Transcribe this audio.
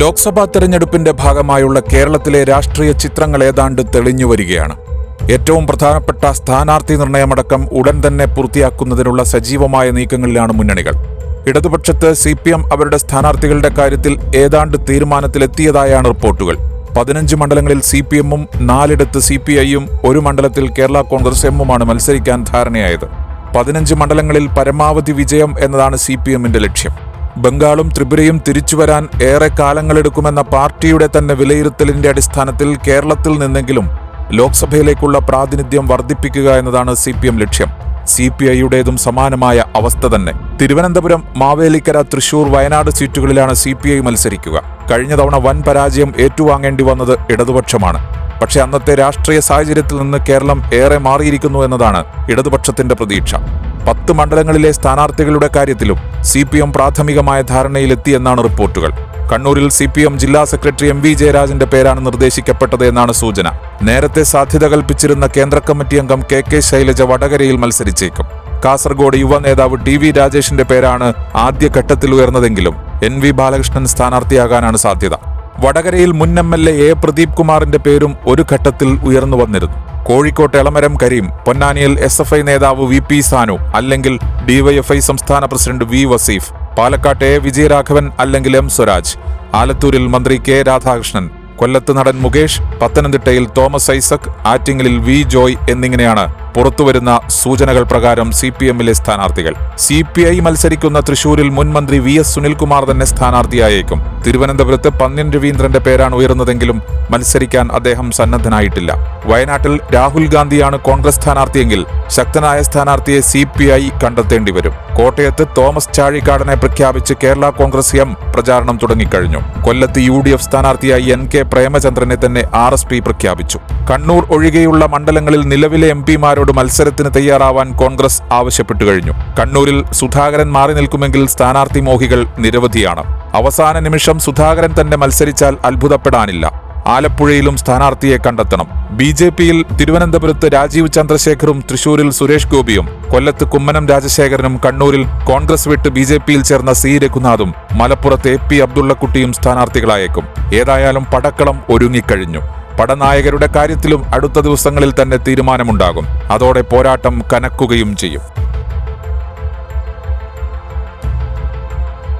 ലോക്സഭാ തെരഞ്ഞെടുപ്പിന്റെ ഭാഗമായുള്ള കേരളത്തിലെ രാഷ്ട്രീയ ചിത്രങ്ങൾ ഏതാണ്ട് തെളിഞ്ഞു വരികയാണ്. ഏറ്റവും പ്രധാനപ്പെട്ട സ്ഥാനാർത്ഥി നിർണയമടക്കം ഉടൻ തന്നെ പൂർത്തിയാക്കുന്നതിനുള്ള സജീവമായ നീക്കങ്ങളിലാണ് മുന്നണികൾ. ഇടതുപക്ഷത്ത് സി പി എം അവരുടെ സ്ഥാനാർത്ഥികളുടെ കാര്യത്തിൽ ഏതാണ്ട് തീരുമാനത്തിലെത്തിയതായാണ് റിപ്പോർട്ടുകൾ. പതിനഞ്ച് മണ്ഡലങ്ങളിൽ സി പി എമ്മും നാലിടത്ത് സി പി ഐയും ഒരു മണ്ഡലത്തിൽ കേരള കോൺഗ്രസ് എമ്മുമാണ് മത്സരിക്കാൻ ധാരണയായത്. പതിനഞ്ച് മണ്ഡലങ്ങളിൽ പരമാവധി വിജയം എന്നതാണ് സി പി എമ്മിന്റെ ലക്ഷ്യം. ബംഗാളും ത്രിപുരയും തിരിച്ചുവരാൻ ഏറെ കാലങ്ങളെടുക്കുമെന്ന പാർട്ടിയുടെ തന്നെ വിലയിരുത്തലിന്റെ അടിസ്ഥാനത്തിൽ കേരളത്തിൽ നിന്നെങ്കിലും ലോക്സഭയിലേക്കുള്ള പ്രാതിനിധ്യം വർദ്ധിപ്പിക്കുക എന്നതാണ് സി പി എം ലക്ഷ്യം. സി പി ഐയുടേതും സമാനമായ അവസ്ഥ തന്നെ. തിരുവനന്തപുരം മാവേലിക്കര തൃശൂർ വയനാട് സീറ്റുകളിലാണ് സി പി ഐ മത്സരിക്കുക. കഴിഞ്ഞ തവണ വൻ പരാജയം ഏറ്റുവാങ്ങേണ്ടി വന്നത് ഇടതുപക്ഷമാണ്. പക്ഷെ അന്നത്തെ രാഷ്ട്രീയ സാഹചര്യത്തിൽ നിന്ന് കേരളം ഏറെ മാറിയിരിക്കുന്നു എന്നതാണ് ഇടതുപക്ഷത്തിന്റെ പ്രതീക്ഷ. പത്ത് മണ്ഡലങ്ങളിലെ സ്ഥാനാർത്ഥികളുടെ കാര്യത്തിലും സി പി എം പ്രാഥമികമായ ധാരണയിലെത്തിയെന്നാണ് റിപ്പോർട്ടുകൾ. കണ്ണൂരിൽ സി പി എം ജില്ലാ സെക്രട്ടറി എം വി ജയരാജന്റെ പേരാണ് നിർദ്ദേശിക്കപ്പെട്ടത് എന്നാണ് സൂചന. നേരത്തെ സാധ്യത കൽപ്പിച്ചിരുന്ന കേന്ദ്ര കമ്മിറ്റി അംഗം കെ കെ ശൈലജ വടകരയിൽ മത്സരിച്ചേക്കും. കാസർഗോഡ് യുവ നേതാവ് ടി വി രാജേഷിന്റെ പേരാണ് ആദ്യഘട്ടത്തിൽ ഉയർന്നതെങ്കിലും എൻ വി ബാലകൃഷ്ണൻ സ്ഥാനാർത്ഥിയാകാനാണ് സാധ്യത. വടകരയിൽ മുൻ എം എൽ എ പ്രദീപ് കുമാറിന്റെ പേരും ഒരു ഘട്ടത്തിൽ ഉയർന്നു വന്നിരുന്നു. കോഴിക്കോട്ട് എളമരം കരീം പൊന്നാനിയിൽ എസ് എഫ് ഐ നേതാവ് വി പി സാനു അല്ലെങ്കിൽ ഡിവൈഎഫ്ഐ സംസ്ഥാന പ്രസിഡന്റ് വി വസീഫ് പാലക്കാട്ട് വിജയരാഘവൻ അല്ലെങ്കിൽ എം സ്വരാജ് ആലത്തൂരിൽ മന്ത്രി കെ രാധാകൃഷ്ണൻ കൊല്ലത്ത് നടൻ മുകേഷ് പത്തനംതിട്ടയിൽ തോമസ് ഐസക് ആറ്റിങ്ങലിൽ വി ജോയ് എന്നിങ്ങനെയാണ് പുറത്തുവരുന്ന സൂചനകൾ പ്രകാരം സി പി എമ്മിലെ സ്ഥാനാർത്ഥികൾ. സി പി ഐ മത്സരിക്കുന്ന തൃശൂരിൽ മുൻ മന്ത്രി വി എസ് സുനിൽകുമാർ തന്നെ സ്ഥാനാർത്ഥിയായേക്കും. തിരുവനന്തപുരത്ത് പന്ന്യൻ രവീന്ദ്രന്റെ പേരാണ് ഉയർന്നതെങ്കിലും മത്സരിക്കാൻ അദ്ദേഹം സന്നദ്ധനായിട്ടില്ല. വയനാട്ടിൽ രാഹുൽ ഗാന്ധിയാണ് കോൺഗ്രസ് സ്ഥാനാർത്ഥിയെങ്കിൽ ശക്തനായ സ്ഥാനാർത്ഥിയെ സി പി ഐ കണ്ടെത്തേണ്ടി വരും കോട്ടയത്ത് തോമസ് ചാഴിക്കാടനെ പ്രഖ്യാപിച്ച് കേരള കോൺഗ്രസ് എം പ്രചാരണം തുടങ്ങിക്കഴിഞ്ഞു. കൊല്ലത്ത് യു ഡി എഫ് സ്ഥാനാർത്ഥിയായി എൻ കെ പ്രേമചന്ദ്രനെ തന്നെ ആർ എസ് പി പ്രഖ്യാപിച്ചു. കണ്ണൂർ ഒഴികെയുള്ള മണ്ഡലങ്ങളിൽ നിലവിലെ എം പിമാരോട് മത്സരത്തിന് തയ്യാറാവാൻ കോൺഗ്രസ് ആവശ്യപ്പെട്ടു കഴിഞ്ഞു. കണ്ണൂരിൽ സുധാകരൻ മാറി നിൽക്കുമെങ്കിൽ സ്ഥാനാർത്ഥി മോഹികൾ നിരവധിയാണ്. അവസാന നിമിഷം സുധാകരൻ തന്നെ മത്സരിച്ചാൽ അത്ഭുതപ്പെടാനില്ല. ആലപ്പുഴയിലും സ്ഥാനാർത്ഥിയെ കണ്ടെത്തണം. ബി ജെ പിയിൽ തിരുവനന്തപുരത്ത് രാജീവ് ചന്ദ്രശേഖറും തൃശൂരിൽ സുരേഷ് ഗോപിയും കൊല്ലത്ത് കുമ്മനം രാജശേഖരനും കണ്ണൂരിൽ കോൺഗ്രസ് വിട്ട് ബി ജെ പിയിൽ ചേർന്ന സി രഘുനാഥും മലപ്പുറത്ത് എ പി അബ്ദുള്ളക്കുട്ടിയും സ്ഥാനാർത്ഥികളായേക്കും. ഏതായാലും പടക്കളം ഒരുങ്ങിക്കഴിഞ്ഞു. പടനായകരുടെ കാര്യത്തിലും അടുത്ത ദിവസങ്ങളിൽ തന്നെ തീരുമാനമുണ്ടാകും. അതോടെ പോരാട്ടം കനക്കുകയും ചെയ്യും.